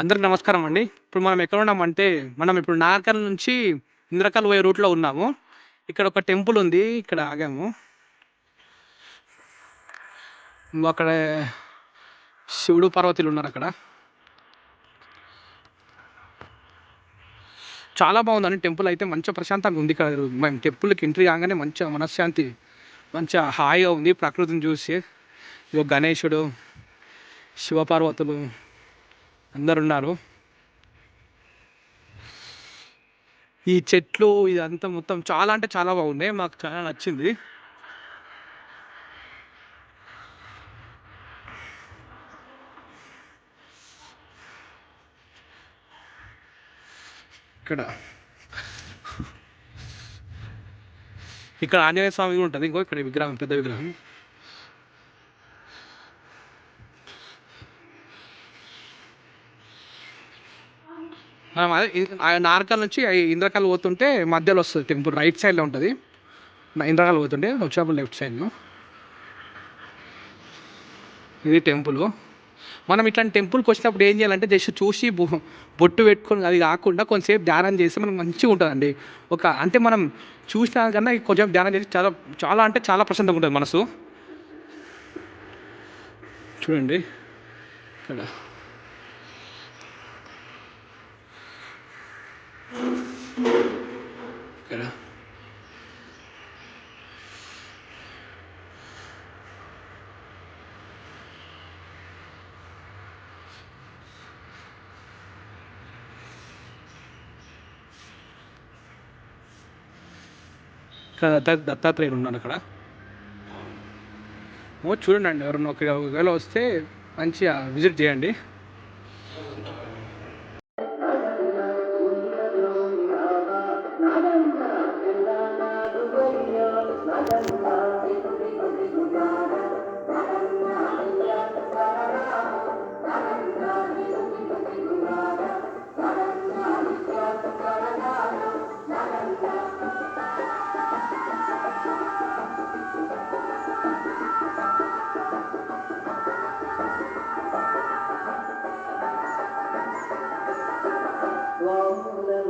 అందరికి నమస్కారం అండి. ఇప్పుడు మనం ఎక్కడ ఉన్నామంటే మనం ఇప్పుడు నాగర్కల్ నుంచి ఇంద్రకల్ పోయే రూట్లో ఉన్నాము. ఇక్కడ ఒక టెంపుల్ ఉంది. ఇక్కడ ఆగాము. అక్కడ శివుడు పార్వతులు ఉన్నారు అక్కడ. చాలా బాగుందండి టెంపుల్ అయితే. మంచిగా ప్రశాంతంగా ఉంది ఇక్కడ. మేము టెంపుల్కి ఎంట్రీ కాగానే మంచిగా మనశ్శాంతి మంచిగా హాయిగా ఉంది ప్రకృతిని చూసి. ఇగో గణేశుడు శివపార్వతులు అందరు ఉన్నారు ఈ చెట్లు ఇదంతా మొత్తం చాలా అంటే చాలా బాగుంది మాకు చాలా నచ్చింది. ఇక్కడ. ఇక్కడ ఆంజనేయ స్వామి కూడా ఉంటుంది. ఇంకో ఇక్కడ విగ్రహం పెద్ద విగ్రహం. మనం అదే ఇది- నారకల్ నుంచి ఆ ఇంద్రకల్ పోతుంటే మధ్యలో వస్తుంది టెంపుల్ రైట్ సైడ్లో ఉంటుంది. నా ఇంద్రకల్ పోతుంటే వచ్చినప్పుడు లెఫ్ట్ సైడ్లో ఇది టెంపుల్. మనం ఇట్లాంటి టెంపుల్కి వచ్చినప్పుడు ఏం చేయాలంటే జస్ట్ చూసి బొ- బొట్టు పెట్టుకొని అది కాకుండా కొంచెంసేపు ధ్యానం చేస్తే మనకు మంచిగా ఉంటుందండి. ఒక అంటే మనం చూసిన కన్నా కొంచెం ధ్యానం చేసి చాలా చాలా అంటే చాలా ప్రశాంతంగా ఉంటుంది మనసు. చూడండి. ఇక్కడ. ఇక్కడ. దత్తాత్రేయుడు ఉన్నాడు అక్కడ. చూడండి అండి ఎవరన్నా ఒకవేళ వస్తే మంచిగా విజిట్ చేయండి. Wow.